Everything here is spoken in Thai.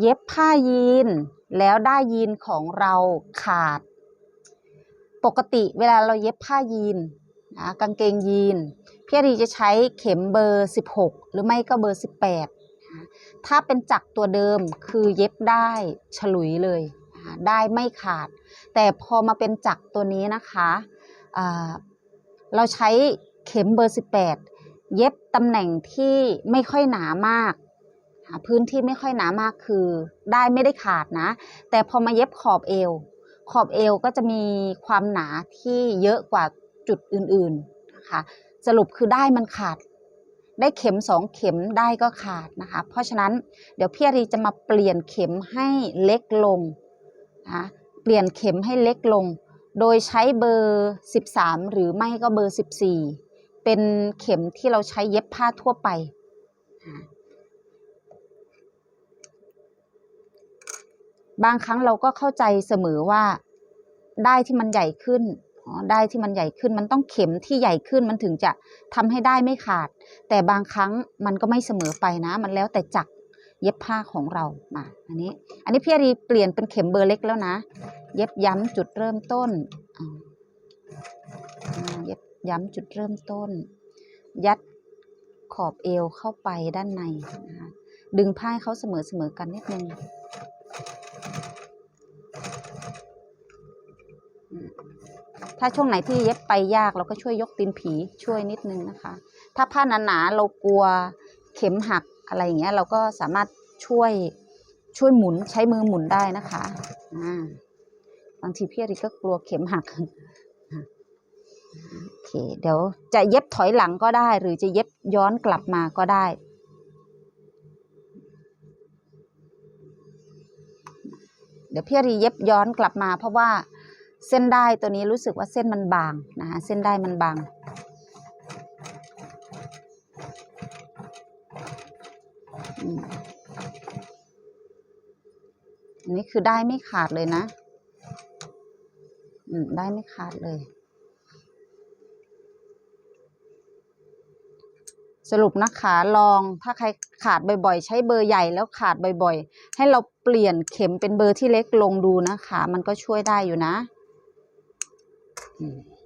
เย็บผ้ายีน แล้วได้ยีนของเราขาด ปกติเวลาเราเย็บผ้ายีนนะกางเกงยีนพี่อารีจะใช้เข็มเบอร์ 16 หรือไม่ก็เบอร์ 18 ถ้าเป็นจักรตัวเดิมคือเย็บได้ฉลุยเลย ได้ไม่ขาด แต่พอมาเป็นจักรตัวนี้นะคะเราใช้เข็มเบอร์ 18 เย็บตำแหน่งที่ไม่ค่อยหนามาก พื้นที่ไม่ค่อยหนามากคือ ได้ไม่ได้ขาดนะ แต่พอมาเย็บขอบเอว ขอบเอวก็จะมีความหนาที่เยอะกว่าจุดอื่นๆนะคะสรุปคือได้มันขาด ได้เข็มสองเข็มได้ก็ขาดนะคะ เพราะฉะนั้นเดี๋ยวพี่อารีจะมาเปลี่ยนเข็มให้เล็กลงนะเปลี่ยนเข็มให้เล็กลง โดยใช้เบอร์ 13 หรือไม่ก็เบอร์ 14 เป็นเข็มที่เราใช้เย็บผ้าทั่วไปนะ บางครั้งเราก็เข้าใจเสมอว่าได้ที่มันใหญ่ขึ้นได้ที่มันใหญ่ขึ้นมันต้องเข็มที่ใหญ่ขึ้นมันถึงจะทำให้ได้ไม่ขาด แต่บางครั้งมันก็ไม่เสมอไปนะ มันแล้วแต่จักรเย็บผ้าของเรามาอันนี้ อันนี้พี่อารีเปลี่ยนเป็นเข็มเบอร์เล็กแล้วนะ เย็บย้ำจุดเริ่มต้นเย็บย้ำจุดเริ่มต้น ยัดขอบเอวเข้าไปด้านในนะดึงผ้าเขาเสมอเสมอกันนิดนึง ถ้าช่วงไหนที่เย็บไปยากเราก็ช่วยยกตีนผีช่วยนิดนึงนะคะ ถ้าผ้าหนาๆเรากลัวเข็มหักอะไรอย่างเงี้ย เราก็สามารถช่วยช่วยหมุนใช้มือหมุนได้นะคะอ่าบางทีพี่อริก็กลัวเข็มหักโอเคเดี๋ยวจะเย็บถอยหลังก็ได้ หรือจะเย็บย้อนกลับมาก็ได้เดี๋ยวพี่รีเย็บย้อนกลับมาเพราะว่า เส้นได้ตัวนี้รู้สึกว่าเส้นมันบางนะคะเส้นได้มันบาง อันนี้คือได้ไม่ขาดเลยนะ อืมได้ไม่ขาดเลย สรุปนะคะลองถ้าใครขาดบ่อยๆ ใช้เบอร์ใหญ่แล้วขาดบ่อยๆ ให้เราเปลี่ยนเข็มเป็นเบอร์ที่เล็กลงดูนะคะ มันก็ช่วยได้อยู่นะ 嗯。